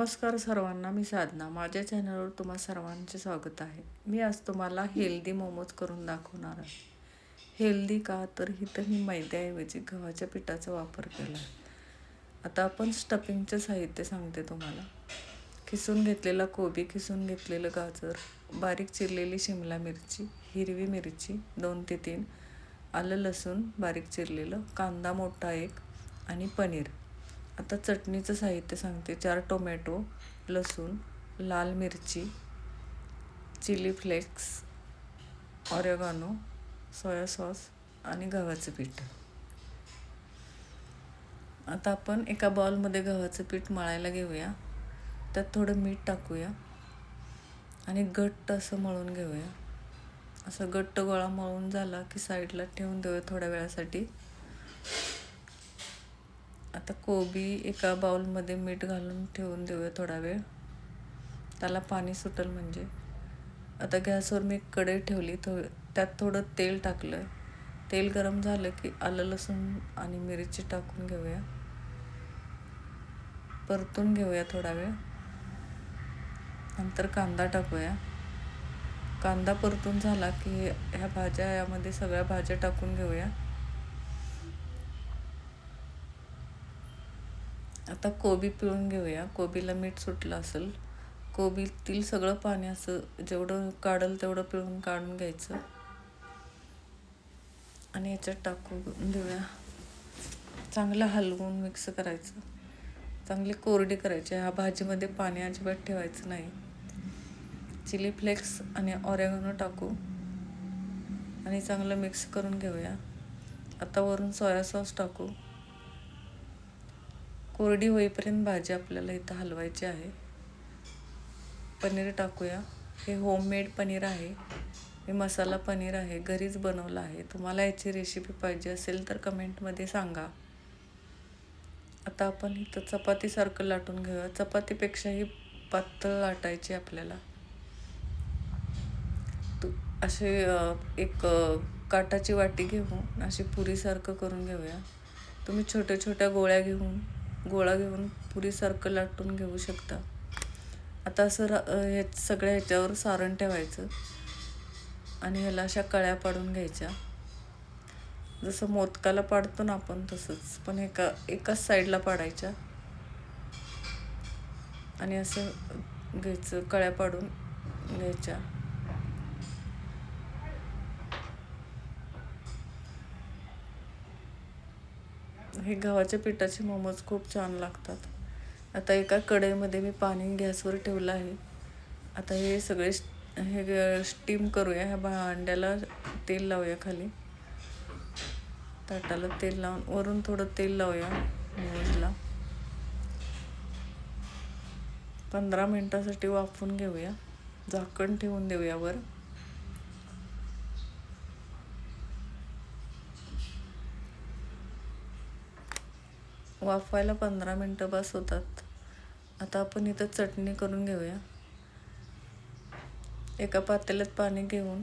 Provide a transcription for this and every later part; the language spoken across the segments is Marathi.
नमस्कार सर्वांना मी साधना. माझ्या चॅनलवर तुम्हा सर्वांचे स्वागत आहे. मी आज तुम्हाला हेल्दी मोमोज करून दाखवणार आहे. हेल्दी का? तर इथं मी मैद्याऐवजी गव्हाच्या पिठाचा वापर केला आहे. आता आपण स्टफिंगचं साहित्य सांगते तुम्हाला. किसून घेतलेला कोबी किसून घेतलेलं गाजर बारीक चिरलेली शिमला मिरची हिरवी मिरची दोन ते तीन आलं लसूण बारीक चिरलेलं कांदा मोठा एक आणि पनीर. आता चटणीचं साहित्य सांगते. चार टोमॅटो लसूण लाल मिरची chilli flakes oregano soya sauce आणि गव्हाचं पीठ. आता आपण एका बॉलमध्ये गव्हाचं पीठ मळायला घेऊया. त्यात थोडं मीठ टाकूया आणि घट्ट असं मळून घेऊया. असं घट्ट गोळा मळून झाला की साईडला ठेवून देऊया थोड्या वेळासाठी. आता कोबी एका बाउलमध्ये मीठ घालून ठेवून देऊया थोडा वेळ. त्याला पाणी सुटेल म्हणजे. आता गॅसवर मी कढई ठेवली थो त्यात थोडं तेल टाकलं तेल गरम झालं की आलं लसूण आणि मिरची टाकून घेऊया. परतून घेऊया थोडा वेळ. नंतर कांदा टाकूया. कांदा परतून झाला की ह्या भाज्या यामध्ये सगळ्या भाज्या टाकून घेऊया. आता कोबी पिळून घेऊया. कोबीला मीठ सुटलं असेल. कोबीतील सगळं पाणी असं जेवढं काढल तेवढं पिळून काढून घ्यायचं. आणि याच्यात टाकून देऊया. चांगलं हलवून मिक्स करायचं. चांगली कोरडी करायची. ह्या भाजीमध्ये पाणी अजिबात ठेवायचं नाही. चिली फ्लेक्स आणि ऑरेगनो टाकू. आणि चांगलं मिक्स करून घेऊया. आता वरून सोया सॉस टाकू. कोरडी होईपर्यंत भाजी आपल्याला इथं हलवायची आहे. पनीर टाकूया. हे होममेड पनीर आहे. हे मसाला पनीर आहे. घरीच बनवलं आहे. तुम्हाला याची रेसिपी पाहिजे असेल तर कमेंटमध्ये सांगा. आता आपण इथं चपातीसारखं लाटून घेऊया. चपातीपेक्षाही पातळ लाटायची आपल्याला. तू असे एक काटाची वाटी घेऊन अशी पुरीसारखं करून घेऊया. तुम्ही छोट्या छोट्या गोळ्या घेऊन गोळा घेऊन पुरीसारखं लाटून घेऊ शकता. आता असं रा हे सगळ्या ह्याच्यावर सारण ठेवायचं. आणि ह्याला अशा कळ्या पाडून घ्यायच्या. जसं मोदकाला पाडतो ना आपण तसंच पण एका एकाच साईडला पाडायच्या. आणि असं घ्यायचं कळ्या पाडून घ्यायच्या. हे गव्हाच्या पिठाचे मोमोज खूप छान लागतात. आता एका कढईमध्ये मी पाणी गॅसवर ठेवलं आहे. आता हे सगळे हे स्टीम करूया. ह्या भांड्याला तेल लावूया खाली. ताटाला तेल लावून वरून थोडं तेल लावूया मोमोजला. पंधरा मिनटासाठी वाफून घेऊया. झाकण ठेवून देऊया वर. वाफवायला पंधरा मिनटं बस होतात. आता आपण इथं चटणी करून घेऊया. एका पातेल्यात पाणी घेऊन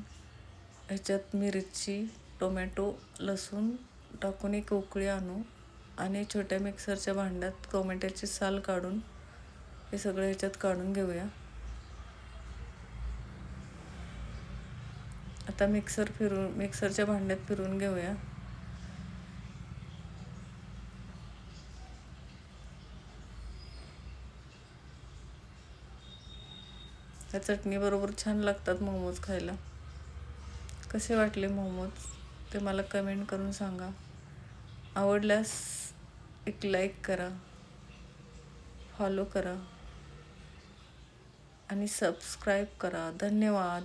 ह्याच्यात मिरची टोमॅटो लसूण टाकून एक उकळी आणू आणि छोट्या मिक्सरच्या भांड्यात टोमॅटोची साल काढून हे सगळं ह्याच्यात काढून घेऊया. आता मिक्सर फिरून मिक्सरच्या भांड्यात फिरून घेऊया. त्या चटणीबरोबर छान लागतात मोमोज खायला. कसे वाटले मोमोज? ते मला कमेंट करून सांगा. आवडल्यास एक लाईक करा. फॉलो करा. आणि सबस्क्राईब करा. धन्यवाद.